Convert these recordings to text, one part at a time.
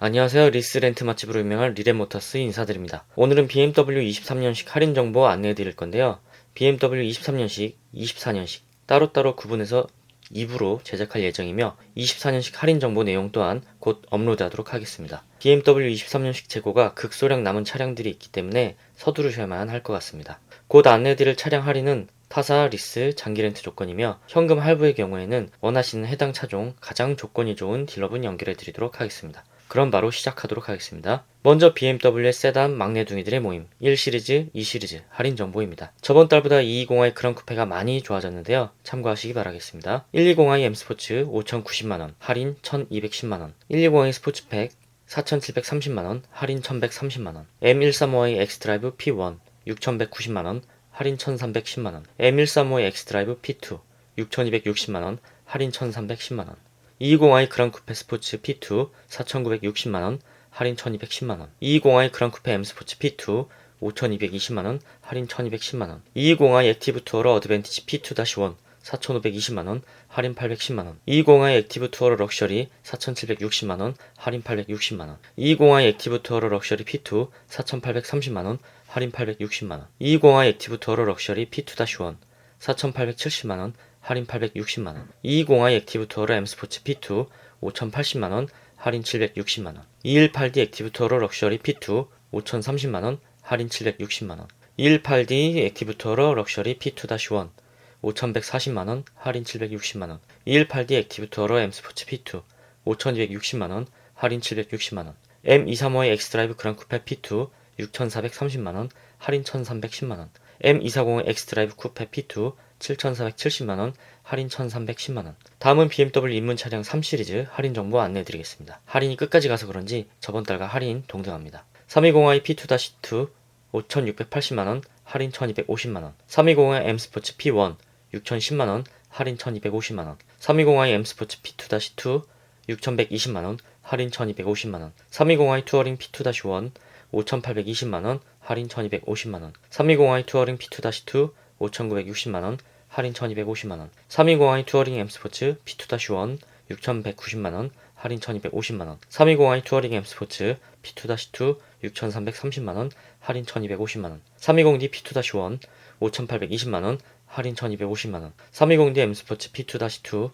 안녕하세요. 리스 렌트 맛집으로 유명한 리렌모터스 인사드립니다. 오늘은 BMW 23년식 할인 정보 안내해 드릴 건데요. BMW 23년식, 24년식 따로따로 구분해서 2부로 제작할 예정이며 24년식 할인 정보 내용 또한 곧 업로드하도록 하겠습니다. BMW 23년식 재고가 극소량 남은 차량들이 있기 때문에 서두르셔야만 할 것 같습니다. 곧 안내해드릴 차량 할인은 타사, 리스, 장기 렌트 조건이며 현금 할부의 경우에는 원하시는 해당 차종 가장 조건이 좋은 딜러분 연결해 드리도록 하겠습니다. 그럼 바로 시작하도록 하겠습니다. 먼저 BMW의 세단 막내둥이들의 모임 1시리즈, 2시리즈 할인 정보입니다. 저번 달보다 220i 크런 쿠페가 많이 좋아졌는데요. 참고하시기 바라겠습니다. 120i M 스포츠 5,090만원 할인 1,210만원 120i 스포츠팩 4,730만원 할인 1,130만원 M135i 엑스드라이브 P1 6,190만원 할인 1,310만원 M135i 엑스드라이브 P2 6,260만원 할인 1,310만원 220i 그랑쿠페 스포츠 P2 4,960만원 할인 1,210만원. 220i 그랑쿠페 M 스포츠 P2 5,220만원 할인 1,210만원. 220i 액티브 투어러 어드밴티지 P2-1 4,520만원 할인 810만원. 220i 액티브 투어러 럭셔리 4,760만원 할인 860만원. 220i 액티브 투어러 럭셔리 P2 4,830만원 할인 860만원. 220i 액티브 투어러 럭셔리 P2-1 4,870만원 할인 860만원. 220i 액티브 투어러 M 스포츠 P2 5,080만원 할인 760만원. 218D 액티브 투어러 럭셔리 P2 5,030만원 할인 760만원. 218D 액티브 투어러 럭셔리 P2-1 5,140만원 할인 760만원. 218D 액티브 투어러 M 스포츠 P2 5,260만원 할인 760만원. M235의 엑스드라이브 그랑쿠페 P2 6,430만원 할인 1,310만원. M240의 엑스드라이브 쿠페 P2 7,470만원 할인 1,310만원. 다음은 BMW 입문 차량 3시리즈 할인 정보 안내해드리겠습니다. 할인이 끝까지 가서 그런지 저번 달과 할인 동등합니다. 320i P2-2 5,680만원 할인 1,250만원. 320i M 스포츠 P1 6,010만원 할인 1,250만원. 320i M 스포츠 P2-2 6,120만원 할인 1,250만원. 320i 투어링 P2-1 5,820만원 할인 1,250만원. 320i 투어링 P2-2 5,960만원 할인 1,250만원 320i 투어링 M 스포츠 P2-1 6,190만원 할인 1,250만원 320i 투어링 M 스포츠 P2-2 6,330만원 할인 1,250만원 320D P2-1 5,820만원 할인 1,250만원 320D M 스포츠 P2-2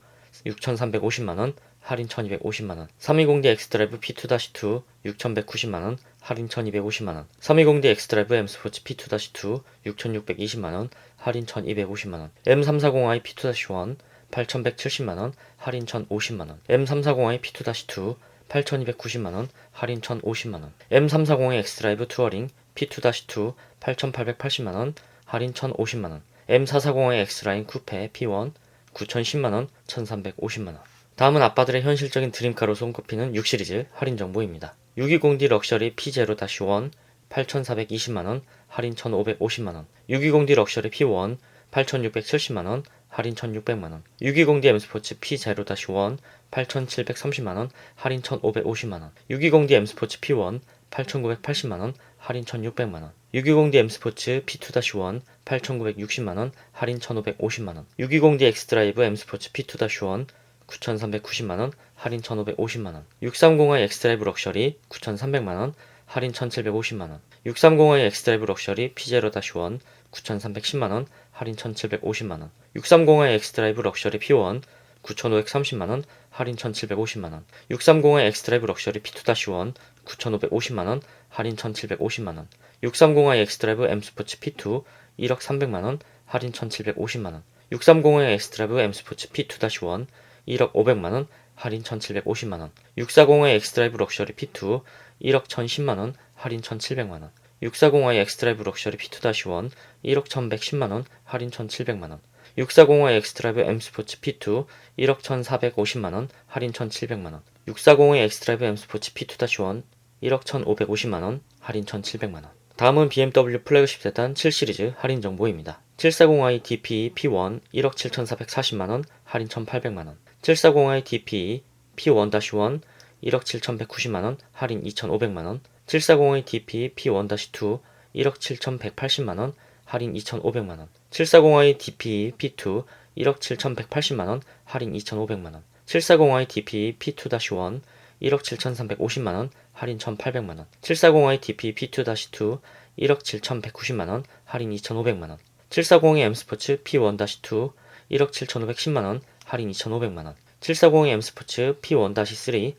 6,350만원 할인 1,250만원. 320D 엑스드라이브 P2-2 6,190만원. 할인 1,250만원. 320D 엑스드라이브 M 스포츠 P2-2 6,620만원. 할인 1,250만원. M340i P2-1 8,170만원. 할인 1,050만원. M340i P2-2 8,290만원. 할인 1,050만원. M340의 엑스드라이브 투어링 P2-2 8,880만원. 할인 1,050만원. M440의 엑스라인 쿠페 P1 9,010만원 1,350만원 다음은 아빠들의 현실적인 드림카로 손꼽히는 6시리즈 할인 정보입니다. 620D 럭셔리 P0-1 8,420만원 할인 1,550만원. 620D 럭셔리 P1 8,670만원 할인 1,600만원. 620D M 스포츠 P0-1 8,730만원 할인 1,550만원. 620D M 스포츠 P1 8,980만원 할인 1,600만원. 620D M 스포츠 P2-1 8,960만원 할인 1,550만원. 620D 엑스드라이브 M 스포츠 P2-1 9,390만원 할인 1,550만원. 630i 엑스드라이브 럭셔리 9,300만원 할인 1,750만원. 630i 엑스드라이브 럭셔리 P0-1 9,310만원 할인 1,750만원. 630i 엑스드라이브 럭셔리 P1 9,530만원 할인 1,750만원. 630i 엑스드라이브 럭셔리 P2-1 9,550만원 할인 1,750만원. 630i 엑스드라이브 M 스포츠 P2 1억 300만원 할인 1,750만원. 630i 엑스드라이브 M 스포츠 P2-1 1억 500만원 할인 1,750만원. 640i 엑스드라이브 럭셔리 P2 1억 1,010만원 할인 1,700만원. 640i 엑스드라이브 럭셔리 P2-1 1억 1,110만원 할인 1,700만원. 640i 엑스드라이브 M 스포츠 P2 1억 1,450만원 할인 1,700만원. 640i 엑스드라이브 M 스포츠 P2-1 1억 1,550만원 할인 1,700만원. 다음은 BMW 플래그십 세단 7시리즈 할인 정보입니다. 740i DPE P1 1억 7,440만원 할인 1,800만원 740i DPE P1-1 1억 7,190만원 할인 2,500만원 740i DPE P1-2 1억 7,180만원 할인 2,500만원 740i DPE P2 1억 7,180만원 할인 2,500만원 740i DPE P2-1 1억 7,350만원, 할인 1,800만원. 740i DP P2-2, 1억 7,190만원, 할인 2,500만원. 740의 M스포츠 P1-2, 1억 7,510만원, 할인 2,500만원. 740의 M스포츠 P1-3,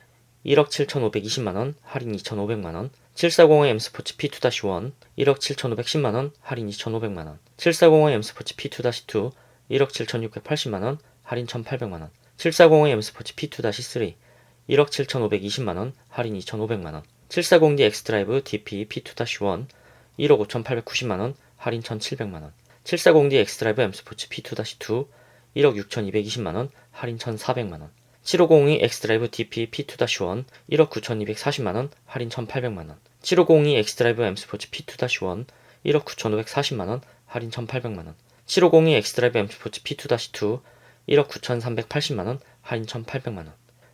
1억 7,520만원, 할인 2,500만원. 740의 M스포츠 P2-1, 1억 7,510만원, 할인 2,500만원. 740의 M스포츠 P2-2, 1억 7,680만원, 할인 1,800만원. 740의 M스포츠 P2-3, 1억 7,520만원, 할인 2,500만원. 740D X드라이브 DP P2-1, 1억 5,890만원, 할인 1,700만원. 740D X드라이브 M스포츠 P2-2, 1억 6,220만원, 할인 1,400만원. 7502 X드라이브 DP P2-1, 1억 9,240만원, 할인 1,800만원. 7502 X드라이브 M스포츠 P2-1, 1억 9,540만원, 할인 1,800만원. 7502 X드라이브 M스포츠 P2-2, 1억 9,380만원, 할인 1,800만원.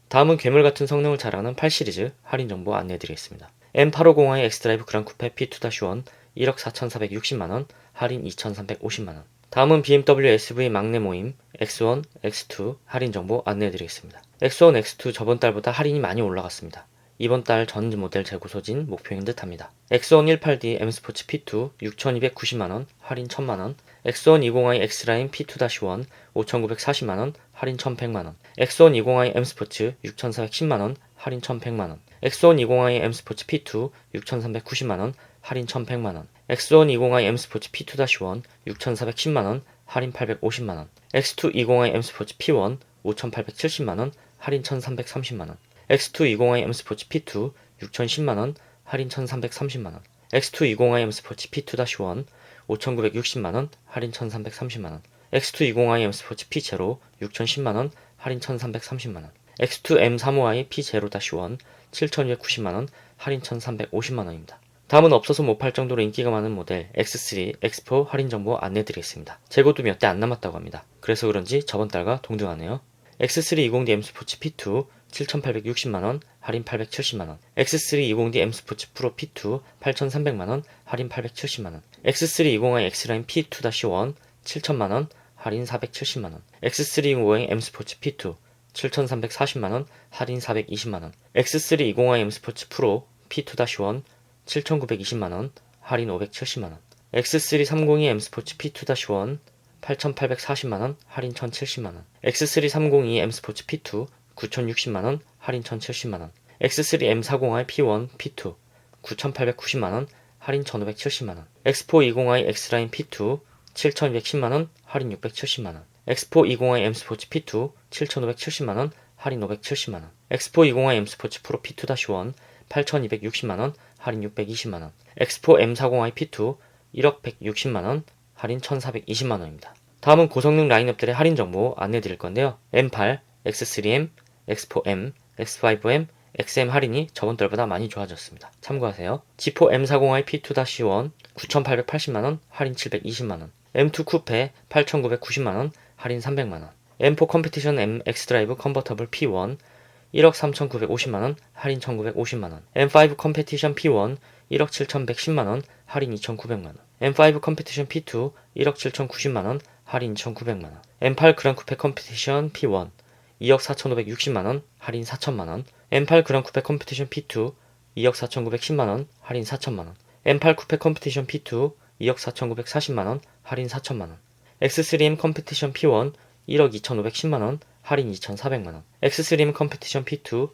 다음은 괴물 같은 성능을 자랑하는 8시리즈 할인 정보 안내해드리겠습니다. M850i X드라이브 그랑쿠페 P2-1, 1억 4,460만원, 할인 2,350만원. 다음은 BMW SV 막내 모임 X1, X2 할인 정보 안내해드리겠습니다. X1, X2 저번 달보다 할인이 많이 올라갔습니다. 이번 달 전 모델 재고 소진 목표인 듯 합니다. X1 18D M 스포츠 P2 6,290만원, 할인 1,000만원. X1 20i X라인 P2-1 5,940만원, 할인 1,100만원. X1 20i M 스포츠 6,410만원, 할인 1,100만원. X1 20i M 스포츠 P2 6,390만원, 할인 1,100만원. X1 20i M 스포츠 P2-1 6,410만원, 할인 850만원. X2 20i M 스포츠 P1 5,870만원, 할인 1,330만원. X2 20i M 스포츠 P2 6,010만원, 할인 1,330만원. X2 20i M 스포츠 P2-1 5,960만원, 할인 1,330만원. X2 20i M 스포츠 P0 6,010만원, 할인 1,330만원. X2 M35i P0-1 7,290만원, 할인 1,350만원입니다. 다음은 없어서 못 팔 정도로 인기가 많은 모델 X3, X4 할인 정보 안내드리겠습니다. 재고도 몇 대 안 남았다고 합니다. 그래서 그런지 저번 달과 동등하네요. X3 20D M 스포츠 P2 7,860만원, 할인 870만원. X3 20D M 스포츠 프로 P2 8,300만원, 할인 870만원. X3 20i X라인 P2-1 7,000만원, 할인 470만원. X3 20i M 스포츠 P2 7,340만원, 할인 420만원. X3 20i M 스포츠 프로 P2-1 7,920만원, 할인 570만원. X3 302 M 스포츠 P2-1 8,840만원, 할인 1,070만원. X3 302 M 스포츠 P2 9,060만원, 할인 1,070만원. X3 M40i P1 P2 9,890만원, 할인 1,570만원. X4 20i X라인 P2 7,210만원, 할인 670만원. X4 20i M 스포츠 P2 7,570만원, 할인 570만원. X4 20i M 스포츠 프로 P2-1 8,260만원, 할인 620만원. X4 M40i P2 1억 160만원, 할인 1,420만원입니다. 다음은 고성능 라인업들의 할인 정보 안내 드릴 건데요. M8, X3M, X4M, X5M, XM 할인이 저번 달보다 많이 좋아졌습니다. 참고하세요. G4 M40i P2-1 9,880만원, 할인 720만원. M2 쿠페 8,990만원, 할인 300만원. M4 컴피티션 M X드라이브 컨버터블 P1 1억 3,950만원, 할인 1,950만원. M5 컴페티션 P1 1억 7,110만원, 할인 2,900만원. M5 컴페티션 P2 1억 7,090만원, 할인 2,900만원. M8 그랑쿠페 컴페티션 P1 2억 4,560만원, 할인 4천만원. M8 그랑쿠페 컴페티션 P2 2억 4,910만원, 할인 4천만원. M8 쿠페 컴페티션 P2 2억 4,940만원, 할인 4천만원. X3M 컴페티션 P1 1억 2,510만원, 할인 2,400만원. X3M 컴페티션 P2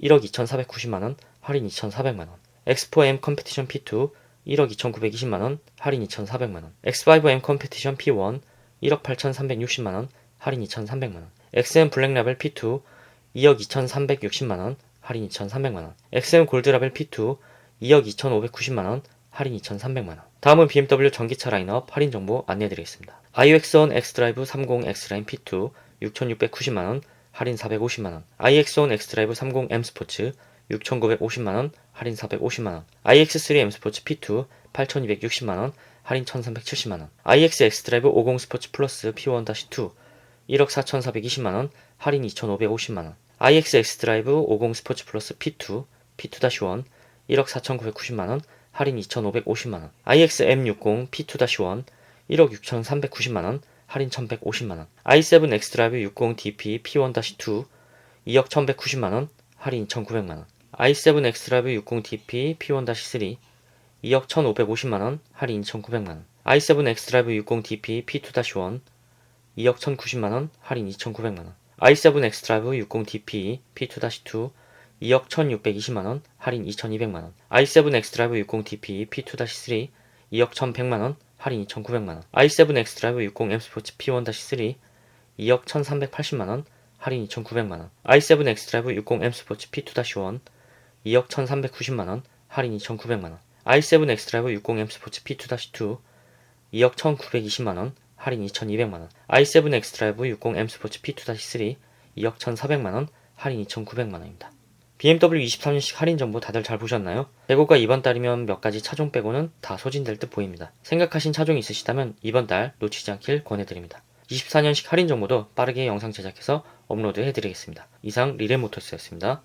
1억 2,490만원, 할인 2,400만원. X4M 컴페티션 P2 1억 2,920만원, 할인 2,400만원. X5M 컴페티션 P1 1억 8,360만원, 할인 2,300만원. XM 블랙라벨 P2 2억 2,360만원, 할인 2,300만원. XM 골드라벨 P2 2억 2,590만원, 할인 2,300만원. 다음은 BMW 전기차 라인업 할인 정보 안내해드리겠습니다. iX1 X드라이브 30 X라인 P2 6,690만원, 할인 450만원. iX1 X드라이브 30 M 스포츠 6,950만원, 할인 450만원. iX3 M 스포츠 P2 8,260만원, 할인 1,370만원. iX X드라이브 50 스포츠 플러스 P1-2 1억 4,420만원, 할인 2,550만원. iX X드라이브 50 스포츠 플러스 P2, P2-1 1억 4,990만원, 할인 2,550만원. iX M60 P2-1 1억 6,390만원, 할인 1,150만원. i7 X드라이브 60 DP P1-2 2억 1,190만원, 할인 2,900만원. i7 엑스드라이브 60DP P1-3 2억 1,550만원, 할인 2,900만원. i7 엑스드라이브 60DP P2-1 2억 1,090만원, 할인 2,900만원. i7 엑스드라이브 60DP P2-2 2억 1,620만원, 할인 2,200만원. i7 엑스드라이브 60DP P2-3 2억 1,100만원, 할인 2,900만원. i7 엑스드라이브 60 M 스포츠 P1-3 2억 1,380만원, 할인 2,900만원. i7 엑스드라이브 60 M 스포츠 P2-1 2억 1,390만원, 할인 2,900만원. i7 엑스드라이브 60 M 스포츠 P2-2 2억 1,920만원, 할인 2,200만원. i7 엑스드라이브 60 M 스포츠 P2-3 2억 1,400만원, 할인 2,900만원입니다. BMW 23년식 할인 정보 다들 잘 보셨나요? 재고가 이번 달이면 몇 가지 차종 빼고는 다 소진될 듯 보입니다. 생각하신 차종이 있으시다면 이번 달 놓치지 않길 권해드립니다. 24년식 할인 정보도 빠르게 영상 제작해서 업로드 해드리겠습니다. 이상 리레모터스였습니다.